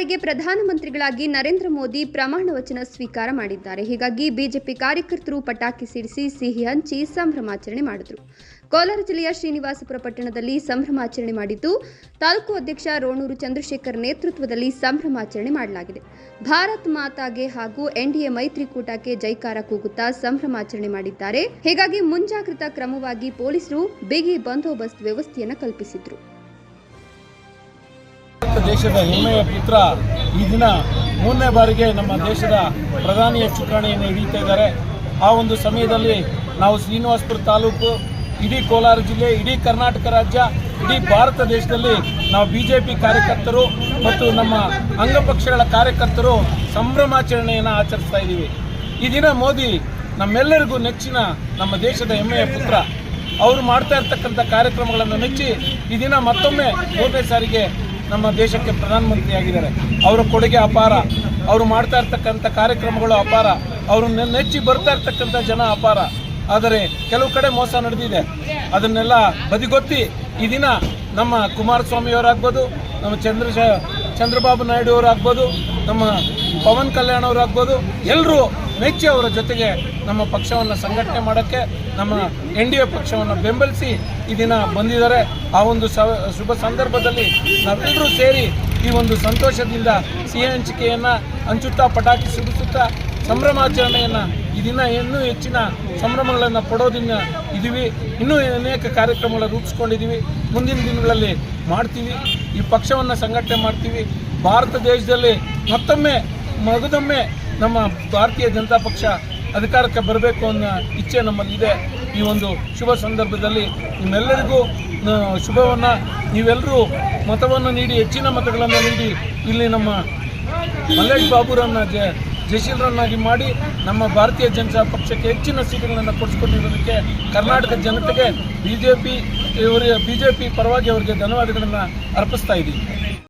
ಬಾರಿಗೆ ಪ್ರಧಾನಮಂತ್ರಿಗಳಾಗಿ ನರೇಂದ್ರ ಮೋದಿ ಪ್ರಮಾಣ ವಚನ ಸ್ವೀಕಾರ ಮಾಡಿದ್ದಾರೆ. ಹೀಗಾಗಿ ಬಿಜೆಪಿ ಕಾರ್ಯಕರ್ತರು ಪಟಾಕಿ ಸಿಡಿಸಿ ಸಿಹಿ ಹಂಚಿ ಸಂಭ್ರಮಾಚರಣೆ ಮಾಡಿದರು. ಕೋಲಾರ ಜಿಲ್ಲೆಯ ಶ್ರೀನಿವಾಸಪುರ ಪಟ್ಟಣದಲ್ಲಿ ಸಂಭ್ರಮಾಚರಣೆ ಮಾಡಿದ್ದು, ತಾಲೂಕು ಅಧ್ಯಕ್ಷ ರೋಣೂರು ಚಂದ್ರಶೇಖರ್ ನೇತೃತ್ವದಲ್ಲಿ ಸಂಭ್ರಮಾಚರಣೆ ಮಾಡಲಾಗಿದೆ. ಭಾರತ್ ಮಾತಾಗೆ ಹಾಗೂ ಎನ್ಡಿಎ ಮೈತ್ರಿಕೂಟಕ್ಕೆ ಜೈಕಾರ ಕೂಗುತ್ತಾ ಸಂಭ್ರಮಾಚರಣೆ ಮಾಡಿದ್ದಾರೆ. ಹೀಗಾಗಿ ಮುಂಜಾಗ್ರತಾ ಕ್ರಮವಾಗಿ ಪೊಲೀಸರು ಬಿಗಿ ಬಂದೋಬಸ್ತ್ ವ್ಯವಸ್ಥೆಯನ್ನು ಕಲ್ಪಿಸಿದ್ರು. ದೇಶದ ಹೆಮ್ಮೆಯ ಪುತ್ರ ಈ ದಿನ ಮೂರನೇ ಬಾರಿಗೆ ನಮ್ಮ ದೇಶದ ಪ್ರಧಾನಿಯ ಚುಕ್ಕಾಣಿಯನ್ನು ಹಿಡಿಯುತ್ತಾ ಇದ್ದಾರೆ. ಆ ಒಂದು ಸಮಯದಲ್ಲಿ ನಾವು ಶ್ರೀನಿವಾಸಪುರ ತಾಲೂಕು, ಇಡೀ ಕೋಲಾರ ಜಿಲ್ಲೆ, ಇಡೀ ಕರ್ನಾಟಕ ರಾಜ್ಯ, ಇಡೀ ಭಾರತ ದೇಶದಲ್ಲಿ ನಾವು ಬಿ ಜೆ ಪಿ ಕಾರ್ಯಕರ್ತರು ಮತ್ತು ನಮ್ಮ ಅಂಗಪಕ್ಷಗಳ ಕಾರ್ಯಕರ್ತರು ಸಂಭ್ರಮಾಚರಣೆಯನ್ನು ಆಚರಿಸ್ತಾ ಇದ್ದೀವಿ. ಈ ದಿನ ಮೋದಿ ನಮ್ಮೆಲ್ಲರಿಗೂ ನೆಚ್ಚಿನ ನಮ್ಮ ದೇಶದ ಹೆಮ್ಮೆಯ ಪುತ್ರ. ಅವರು ಮಾಡ್ತಾ ಇರ್ತಕ್ಕಂಥ ಕಾರ್ಯಕ್ರಮಗಳನ್ನು ಮೆಚ್ಚಿ ಈ ದಿನ ಮತ್ತೊಮ್ಮೆ ಮೂರನೇ ಸಾರಿಗೆ ನಮ್ಮ ದೇಶಕ್ಕೆ ಪ್ರಧಾನಮಂತ್ರಿಯಾಗಿದ್ದಾರೆ. ಅವರ ಕೊಡುಗೆ ಅಪಾರ. ಅವರು ಮಾಡ್ತಾ ಇರ್ತಕ್ಕಂಥ ಕಾರ್ಯಕ್ರಮಗಳು ಅಪಾರ. ಅವರು ನೆಚ್ಚಿ ಬರ್ತಾ ಇರ್ತಕ್ಕಂಥ ಜನ ಅಪಾರ. ಆದರೆ ಕೆಲವು ಕಡೆ ಮೋಸ ನಡೆದಿದೆ. ಅದನ್ನೆಲ್ಲ ಬದಿಗೊತ್ತಿ ಈ ದಿನ ನಮ್ಮ ಕುಮಾರಸ್ವಾಮಿಯವರಾಗ್ಬೋದು, ನಮ್ಮ ಚಂದ್ರಶ ಚಂದ್ರಬಾಬು ನಾಯ್ಡು ಅವರಾಗ್ಬೋದು ನಮ್ಮ ಪವನ್ ಕಲ್ಯಾಣ್ ಅವರಾಗ್ಬೋದು ಎಲ್ಲರೂ ಮೆಚ್ಚಿ ಅವರ ಜೊತೆಗೆ ನಮ್ಮ ಪಕ್ಷವನ್ನು ಸಂಘಟನೆ ಮಾಡೋಕ್ಕೆ, ನಮ್ಮ ಎನ್ ಡಿ ಎ ಪಕ್ಷವನ್ನು ಬೆಂಬಲಿಸಿ ಈ ದಿನ ಬಂದಿದ್ದಾರೆ. ಆ ಒಂದು ಶುಭ ಸಂದರ್ಭದಲ್ಲಿ ನಾವೆಲ್ಲರೂ ಸೇರಿ ಈ ಒಂದು ಸಂತೋಷದಿಂದ ಸಿಹಿ ಹಂಚಿಕೆಯನ್ನು ಹಂಚುತ್ತಾ ಪಟಾಕಿ ಸಿಡಿಸುತ್ತಾ ಸಂಭ್ರಮಾಚರಣೆಯನ್ನು ಈ ದಿನ ಇನ್ನೂ ಹೆಚ್ಚಿನ ಸಂಭ್ರಮಗಳನ್ನು ಪಡೋದನ್ನ ಇದ್ದೀವಿ ಇನ್ನೂ ಅನೇಕ ಕಾರ್ಯಕ್ರಮಗಳ ರೂಪಿಸ್ಕೊಂಡಿದ್ದೀವಿ ಮುಂದಿನ ದಿನಗಳಲ್ಲಿ ಮಾಡ್ತೀವಿ. ಈ ಪಕ್ಷವನ್ನು ಸಂಘಟನೆ ಮಾಡ್ತೀವಿ. ಭಾರತ ದೇಶದಲ್ಲಿ ಮತ್ತೊಮ್ಮೆ ಮಗದೊಮ್ಮೆ ನಮ್ಮ ಭಾರತೀಯ ಜನತಾ ಪಕ್ಷ ಅಧಿಕಾರಕ್ಕೆ ಬರಬೇಕು ಅನ್ನೋ ಇಚ್ಛೆ ನಮ್ಮಲ್ಲಿದೆ. ಈ ಒಂದು ಶುಭ ಸಂದರ್ಭದಲ್ಲಿ ನಿಮ್ಮೆಲ್ಲರಿಗೂ ಶುಭವನ್ನು ನೀವೆಲ್ಲರೂ ಮತವನ್ನು ನೀಡಿ, ಹೆಚ್ಚಿನ ಮತಗಳನ್ನು ನೀಡಿ, ಇಲ್ಲಿ ನಮ್ಮ ಮಲ್ಲೇಶ್ ಬಾಬುರನ್ನ ಜ, ಜಯಶೀಲರನ್ನಾಗಿ ಮಾಡಿ ನಮ್ಮ ಭಾರತೀಯ ಜನತಾ ಪಕ್ಷಕ್ಕೆ ಹೆಚ್ಚಿನ ಸೀಟುಗಳನ್ನು ಕೊಡಿಸ್ಕೊಟ್ಟಿರೋದಕ್ಕೆ ಕರ್ನಾಟಕ ಜನತೆಗೆ ಬಿ ಜೆ ಪಿ ಇವರಿಗೆ ಬಿ ಜೆ ಪಿ ಪರವಾಗಿ ಅವರಿಗೆ ಧನ್ಯವಾದಗಳನ್ನು ಅರ್ಪಿಸ್ತಾ ಇದ್ದೀವಿ